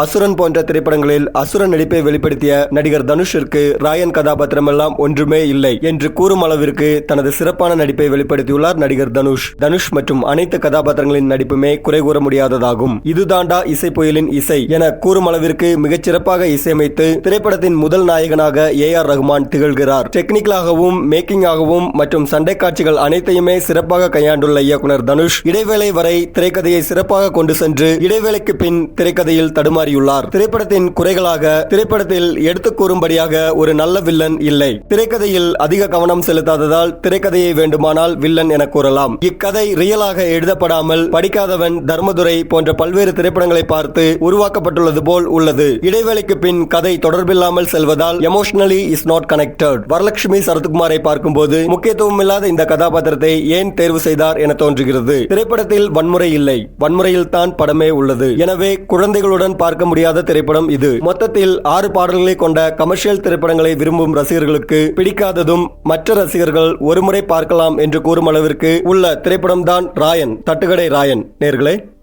அசுரன் போன்ற திரைப்படங்களில் அசுரன் நடிப்பை வெளிப்படுத்திய நடிகர் தனுஷிற்கு ராயன் கதாபாத்திரம் எல்லாம் ஒன்றுமே இல்லை என்று கூறும் அளவிற்கு தனது சிறப்பான நடிப்பை வெளிப்படுத்தியுள்ளார் நடிகர் தனுஷ். தனுஷ் மற்றும் அனைத்து கதாபாத்திரங்களின் நடிப்புமே குறை கூற முடியாததாகும். இதுதாண்டா இசை புயலின் இசை என கூறும் அளவிற்கு மிகச் சிறப்பாக இசையமைத்து திரைப்படத்தின் முதல் நாயகனாக ஏ ஆர் ரஹ்மான் திகழ்கிறார். டெக்னிக்கலாகவும் மேக்கிங்காகவும் மற்றும் சண்டை காட்சிகள் அனைத்தையுமே சிறப்பாக கையாண்டுள்ள இயக்குனர் தனுஷ் இடைவேளை வரை திரைக்கதையை சிறப்பாக கொண்டு சென்று இடைவேளைக்கு பின் திரைக்கதையில் தடுமாறியுள்ளார் திரைப்படத்தின் குறைகளாக திரைப்படத்தில் எடுத்து கூறும்படியாக ஒரு நல்ல வில்லன் இல்லை. திரைக்கதையில் அதிக கவனம் செலுத்தாததால் திரைக்கதையை வேண்டுமானால் வில்லன் என கூறலாம். இக்கதை ரியலாக எழுதப்படாமல் படிக்காதவன் தர்மதுரை போன்ற பல்வேறு திரைப்படங்களை பார்த்து உருவாக்கப்பட்டுள்ளது போல் உள்ளது. இடைவேளைக்கு பின் கதை தொடர்பில்லாமல் செல்வதால் emotionally is not connected Varalakshmi சரத்குமாரை பார்க்கும்போது முக்கியத்துவம் இல்லாத இந்த கதாபாத்திரத்தை ஏன் தேர்வு செய்தார் என தோன்றுகிறது. திரைப்படத்தில் வன்முறை இல்லை. வன்முறையில் தான் படமே உள்ளது. எனவே குழந்தைகளுடன் பார்க்க முடியாத திரைப்படம் இது. மொத்தத்தில் ஆறு பாடல்களை கொண்ட கமர்ஷியல் திரைப்படங்களை விரும்பும் ரசிகர்களுக்கு பிடிக்காததும் மற்ற ரசிகர்கள் ஒருமுறை பார்க்கலாம் என்று கூறும் அளவிற்கு உள்ள திரைப்படம் தான் ராயன் தட்டுக்கடை ராயன். நேர்களே